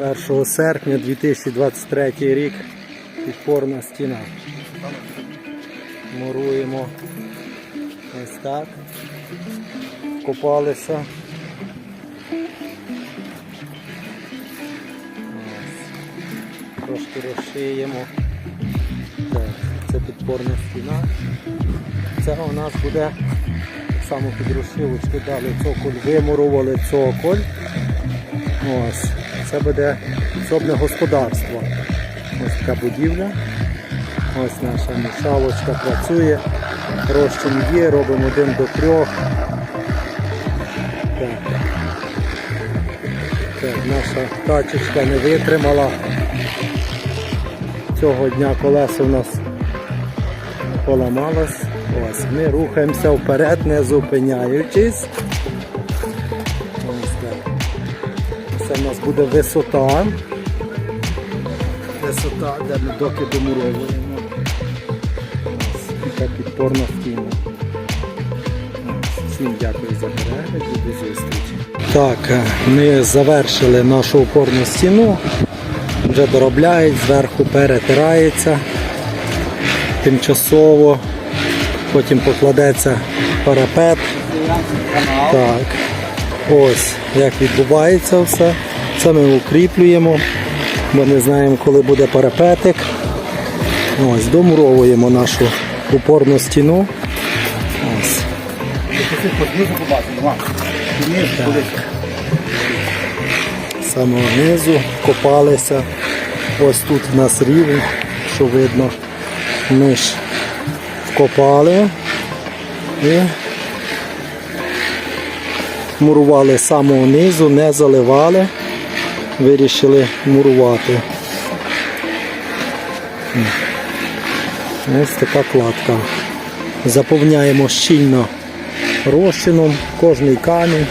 1 серпня 2023 рік підпорна стіна. Муруємо ось так. Копалися. Трошки розшиємо. Це підпорна стіна. Це у нас буде так само під далі цоколь, вимурували цоколь. Ось. Це буде собне господарство. Ось така будівля. Ось наша мішалочка працює. Розчин є, робимо один до трьох. Так. Так, наша тачечка не витримала. Цього дня колесо у нас поламалось. Ось, ми рухаємося вперед, не зупиняючись. Це в нас буде висота. Висота, де ми доки домуровуємо. Така підпорна стіна. Всім дякую за перегляд і до зустрічі. Так, е, ми завершили нашу опорну стіну. Вже доробляють, зверху перетирається тимчасово. Потім покладеться парапет. Так. Ось як відбувається все. Це ми укріплюємо, бо не знаємо, коли буде парапетик. Ось, домуровуємо нашу упорну стіну. Ось. З Самого низу копалися. Ось тут в нас рівень, що видно. Ми ж вкопали і мурували самого низу, не заливали, вирішили мурувати. Ось така кладка. Заповняємо щільно розчином кожний камінь,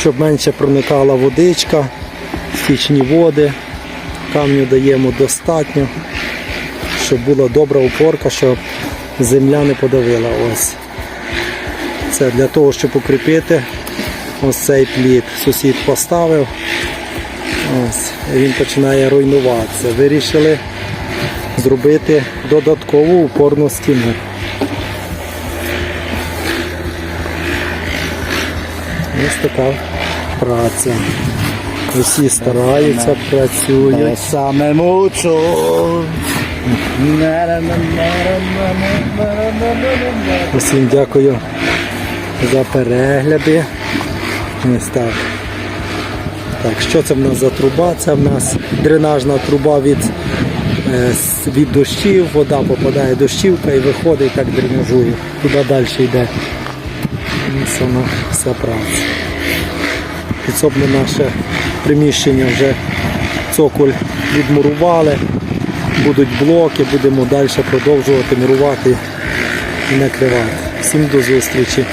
щоб менше проникала водичка, стічні води. Камню даємо достатньо, щоб була добра опорка, щоб земля не подавила. Ось. Це для того, щоб укріпити ось цей плід. Сусід поставив. Ось, він починає руйнуватися. Вирішили зробити додаткову упорну стіну. Ось така праця. Усі стараються, працюють. Саме мучу. Усім дякую за перегляди. Ось так. Що це в нас за труба? Це в нас дренажна труба від, е, від дощів, вода попадає дощівка і виходить так дренажує. Туди далі йде. Ось вона вся праця. Підсобне наше приміщення вже цоколь відмурували. Будуть блоки, будемо далі продовжувати мурувати і накривати. Всім до зустрічі.